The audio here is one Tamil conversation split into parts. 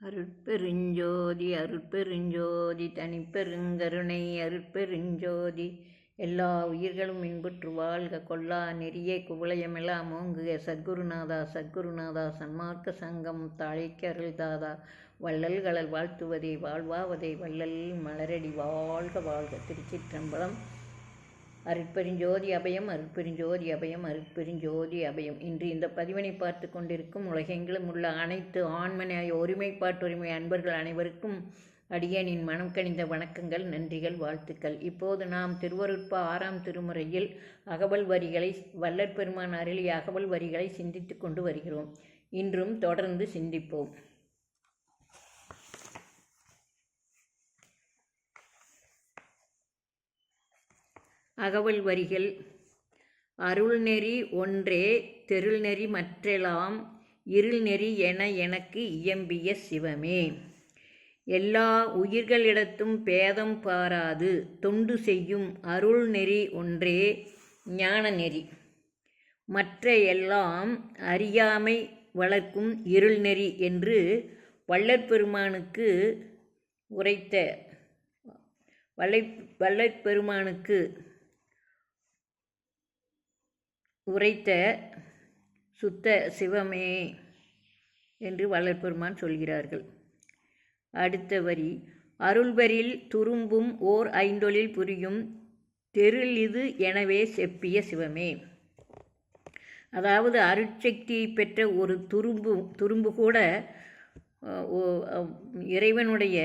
அருட்பெருஞ்சோதி அருட்பெருஞ்சோதி தனிப்பெருங்கருணை அருட்பெருஞ்சோதி. எல்லா உயிர்களும் இன்புற்று வாழ்க. கொல்லா நெறிய குவளையமெல்லாம் ஓங்குக சத்குருநாதா சத்குருநாதா சன்மார்க்க சங்கம் தாழைக்கு அருள்தாதா. வள்ளல்களல் வாழ்த்துவதே வாழ்வாவதே. வள்ளல் மலரடி வாழ்க வாழ்க. திருச்சிற்றம்பலம் அருட்பெருஞ்சோதி அபயம் அருட்பெருஞ்சோதி அபயம் அருட்பெருஞ்சோதி அபயம். இன்று இந்த பதிவினை பார்த்து கொண்டிருக்கும் உலகெங்கிலும் உள்ள அனைத்து ஆண்மனைய ஒருமைப்பாட்டுரிமை அன்பர்கள் அனைவருக்கும் அடியனின் மனம் கணிந்த வணக்கங்கள் நன்றிகள் வாழ்த்துக்கள். இப்போது நாம் திருவருட்ப ஆறாம் திருமுறையில் அகவல் வரிகளை வல்லற்பெருமான் பெருமான் அருளிய அகவல் வரிகளை சிந்தித்து கொண்டு வருகிறோம். இன்றும் தொடர்ந்து சிந்திப்போம். அகவல் வரிகள் அருள்நெறி ஒன்றே தெருள்நெறி மற்றெல்லாம் இருள்நெறி என எனக்கு இயம்பிய சிவமே. எல்லா உயிர்களிடத்தும் பேதம் பாராது தொண்டு செய்யும் அருள் நெறி ஒன்றே ஞான நெறி மற்ற எல்லாம் அறியாமை வளர்க்கும் இருள் நெறி என்று வள்ளற்பெருமானுக்கு உரைத்த வல்லை வள்ளற்பெருமானுக்கு உரைத்த சுத்த சிவமே என்று வள்ளற்பெருமான் சொல்கிறார்கள். அடுத்த வரி அருள்வரில் துரும்பும் ஓர் ஐந்தொழில் புரியும் தெருள் இது எனவே செப்பிய சிவமே. அதாவது அருட்சக்தியை பெற்ற ஒரு துரும்பு துரும்பு கூட இறைவனுடைய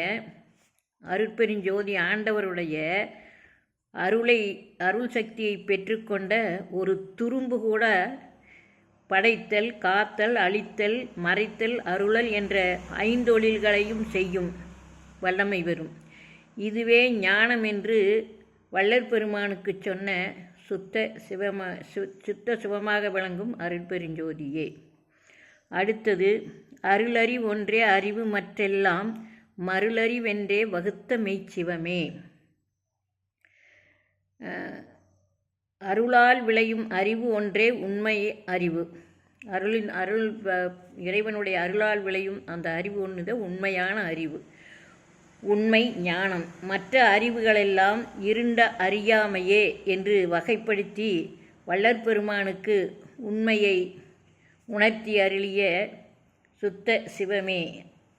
அருட்பெருஞ்சோதி ஆண்டவருடைய அருளை அருள் சக்தியை பெற்றுக்கொண்ட ஒரு துரும்பு கூட படைத்தல் காத்தல் அழித்தல் மறைத்தல் அருளல் என்ற ஐந்தொழில்களையும் செய்யும் வல்லமை வரும் இதுவே ஞானம் என்று வள்ளற் பெருமானுக்கு சொன்ன சுத்த சிவமா சு சுத்த சிவமாக விளங்கும் அருட்பெருஞ்சோதியே அடுத்தது அருளறி ஒன்றே அறிவு மற்றெல்லாம் மருளறிவென்றே வகுத்த மெய்ச்சிவமே. அருளால் விளையும் அறிவு ஒன்றே உண்மை அறிவு. அருளின் அருள் இறைவனுடைய அருளால் விளையும் அந்த அறிவு ஒன்று உண்மையான அறிவு. உண்மை ஞானம். மற்ற அறிவுகளெல்லாம் இருண்ட அறியாமையே என்று வகைப்படுத்தி வள்ளற்பெருமானுக்கு உண்மையை உணர்த்தி அருளிய சுத்த சிவமே.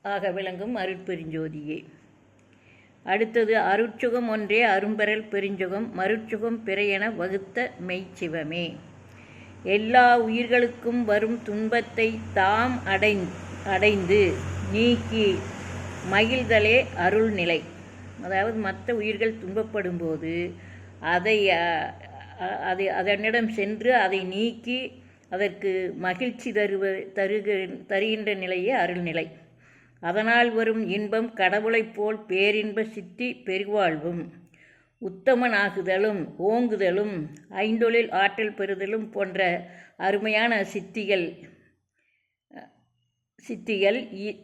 ஆக விளங்கும் அருட்பெருஞ்சோதியே. அடுத்தது அருட்சுகம் ஒன்றே அரும்பெறல் பெருஞ்சுகம் மருட்சுகம் பிறையென வகுத்த மெய்ச்சிவமே. எல்லா உயிர்களுக்கும் வரும் துன்பத்தை தாம் அடை அடைந்து நீக்கி மகிழ்தலே அருள்நிலை. அதாவது மற்ற உயிர்கள் துன்பப்படும்போது அதை அதை அதனிடம் சென்று அதை நீக்கி அதற்கு மகிழ்ச்சி தருவ தருக தருகின்ற நிலையே அருள்நிலை. அதனால் வரும் இன்பம் கடவுளைப் போல் பேரின்ப சித்தி பெருவாழ்வும். உத்தமனாகுதலும் ஓங்குதலும் ஐந்தொழில் ஆற்றல் பெறுதலும் போன்ற அருமையான சித்திகள் சித்திகள்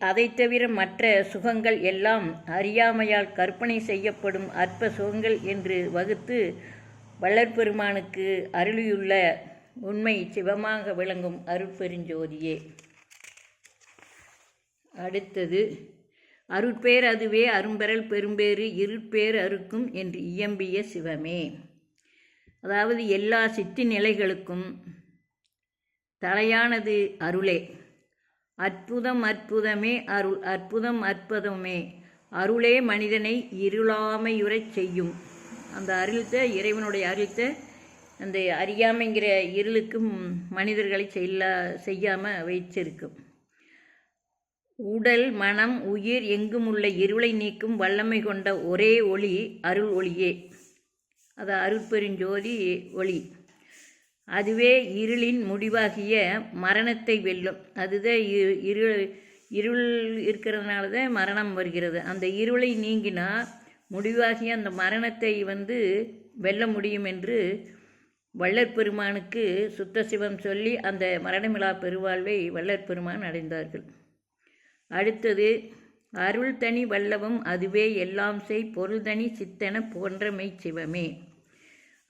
அதை தவிர மற்ற சுகங்கள் எல்லாம் அறியாமையால் கற்பனை செய்யப்படும் அற்ப சுகங்கள் என்று வகுத்து வள்ளற்பெருமானுக்கு அருளியுள்ள உண்மை சிவமாக விளங்கும் அருட்பெருஞ்சோதியே. அடுத்தது அருட்பேர் அதுவே அரும்பரல் பெரும்பேறு இருட்பேர் அறுக்கும் என்று இயம்பிய சிவமே. அதாவது எல்லா சித்தி நிலைகளுக்கும் தலையானது அருளே. அற்புதம் அற்புதமே அருள் அற்புதம் அற்புதமே. அருளே மனிதனை இருளாமையுறச் செய்யும். அந்த அருள்த்த இறைவனுடைய அருள்த்த அந்த அறியாமைங்கிற இருளுக்கும் மனிதர்களை செய்யலா செய்யாமல் வைச்சிருக்கும் உடல் மனம் உயிர் எங்கும் உள்ள இருளை நீக்கும் வல்லமை கொண்ட ஒரே ஒளி அருள் ஒளியே. அது அருட்பெருஞ்சோதி ஒளி. அதுவே இருளின் முடிவாகிய மரணத்தை வெல்லும். அதுதான் இருள் இருள் இருக்கிறதுனால தான் மரணம் வருகிறது. அந்த இருளை நீங்கினா முடிவாகிய அந்த மரணத்தை வந்து வெல்ல முடியும் என்று வள்ளற்பெருமானுக்கு சுத்த சிவம் சொல்லி அந்த மரணமிலா பெருவாழ்வை வள்ளற்பெருமான் அடைந்தார்கள். அடுத்தது அருள் தனி வல்லவும் அதுவே எல்லாம் செய் பொருள் தனி சித்தன போன்ற மெய்ச்சிவமே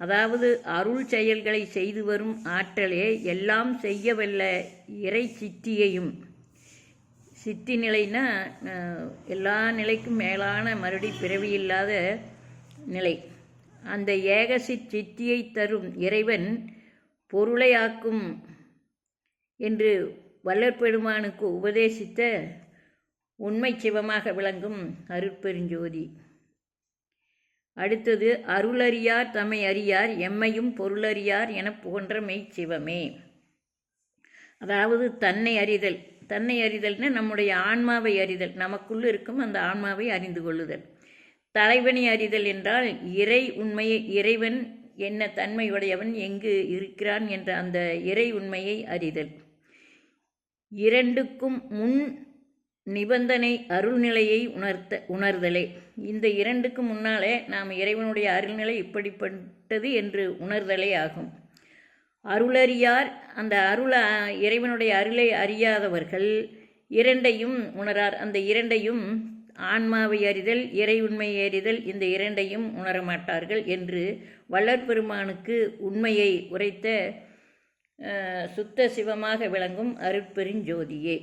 அதாவது அருள் செயல்களை செய்து வரும் ஆற்றலே எல்லாம் செய்யவல்ல இறை சித்தியையும். சித்தி நிலைனா எல்லா நிலைக்கும் மேலான மறுபடி பிறவி இல்லாத நிலை. அந்த ஏக சித்தியை தரும் இறைவன் பொருளையாக்கும் என்று வல்லற்பெருமானுக்கு உபதேசித்த உண்மை சிவமாக விளங்கும் அருட்பெருஞ்சோதி. அடுத்தது அருளறியார் தம்மை அறியார் எம்மையும் பொருளறியார் என புகன்ற மெய்ச்சிவமே. அதாவது தன்னை அறிதல். தன்னை அறிதல்னா நம்முடைய ஆன்மாவை அறிதல். நமக்குள் இருக்கும் அந்த ஆன்மாவை அறிந்து கொள்ளுதல். தலைவனை அறிதல் என்றால் இறை உண்மையை இறைவன் என்ன தன்மையுடையவன் எங்கு இருக்கிறான் என்ற அந்த இறை உண்மையை அறிதல். இரண்டுக்கும் முன் நிபந்தனை அருள்நிலையை உணர்த்த உணர்தலே. இந்த இரண்டுக்கு முன்னாலே நாம் இறைவனுடைய அருள்நிலை இப்படிப்பட்டது என்று உணர்தலே ஆகும். அருளறியார் அந்த அருள இறைவனுடைய அருளை அறியாதவர்கள் இரண்டையும் உணரார். அந்த இரண்டையும் ஆன்மாவை அறிதல் இறை உண்மையை அறிதல் இந்த இரண்டையும் உணரமாட்டார்கள் என்று வள்ளற்பெருமானுக்கு உண்மையை உரைத்த சுத்த சிவமாக விளங்கும் அருட்பெருஞ்சோதியே.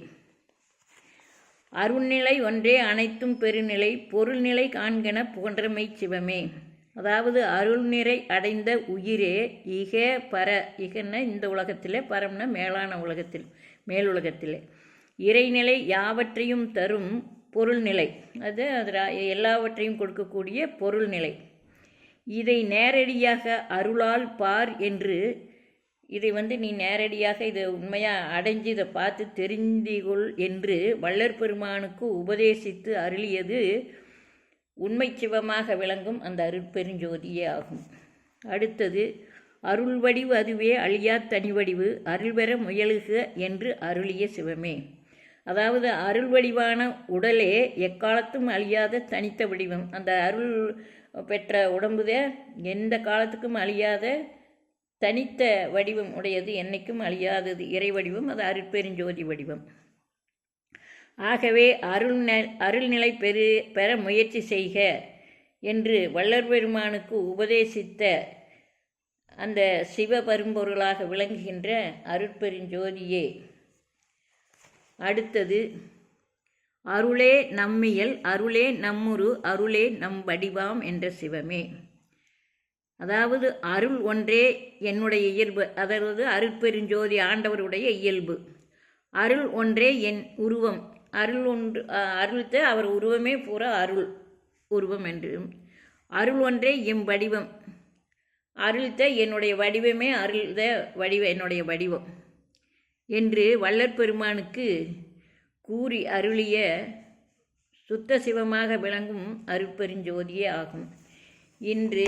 அருள்நிலை ஒன்றே அனைத்தும் பெருநிலை பொருள்நிலை காண்கென புகன்றமை சிவமே. அதாவது அருள்நிறை அடைந்த உயிரே இக பர இகன்னா இந்த உலகத்திலே பரம்னா மேலான உலகத்தில் மேலுலகத்திலே. இறைநிலை யாவற்றையும் தரும் பொருள்நிலை. அது அதில் எல்லாவற்றையும் கொடுக்கக்கூடிய பொருள்நிலை. இதை நேரடியாக அருளால் பார் என்று இதை வந்து நீ நேரடியாக இதை உண்மையாக அடைஞ்சு இதை பார்த்து தெரிந்து கொள் என்று வள்ளற் பெருமானுக்கு உபதேசித்து அருளியது உண்மை சிவமாக விளங்கும் அந்த அருட்பெருஞ்சோதியே ஆகும். அடுத்தது அருள் வடிவு அதுவே அழியா தனி வடிவு அருள் பெற முயலுக என்று அருளிய சிவமே. அதாவது அருள் வடிவான உடலே எக்காலத்தும் அழியாத தனித்த வடிவம். அந்த அருள் பெற்ற உடம்புதே எந்த காலத்துக்கும் அழியாத தனித்த வடிவம் உடையது என்னைக்கும் அழியாதது. இறை வடிவம் அது அருட்பெருஞ்சோதி வடிவம். ஆகவே அருள் அருள்நிலை பெரு பெற முயற்சி செய்க என்று வள்ளர் பெருமானுக்கு உபதேசித்த அந்த சிவபெரும்பொருளாக விளங்குகின்ற அருட்பெருஞ்சோதியே. அடுத்தது அருளே நம்மியல் அருளே நம்முரு அருளே நம் வடிவாம் என்ற சிவமே. அதாவது அருள் ஒன்றே என்னுடைய இயல்பு அதாவது அருட்பெருஞ்சோதி ஆண்டவருடைய இயல்பு. அருள் ஒன்றே என் உருவம். அருள் ஒன்று அருள்த்த அவர் உருவமே பூரா அருள் உருவம் என்று. அருள் ஒன்றே எம் வடிவம். அருள்த்த என்னுடைய வடிவமே அருள்த வடிவ என்னுடைய வடிவம் என்று வல்லற்பெருமானுக்கு கூறி அருளிய சுத்த சிவமாக விளங்கும் அருட்பெருஞ்சோதியே ஆகும். இன்று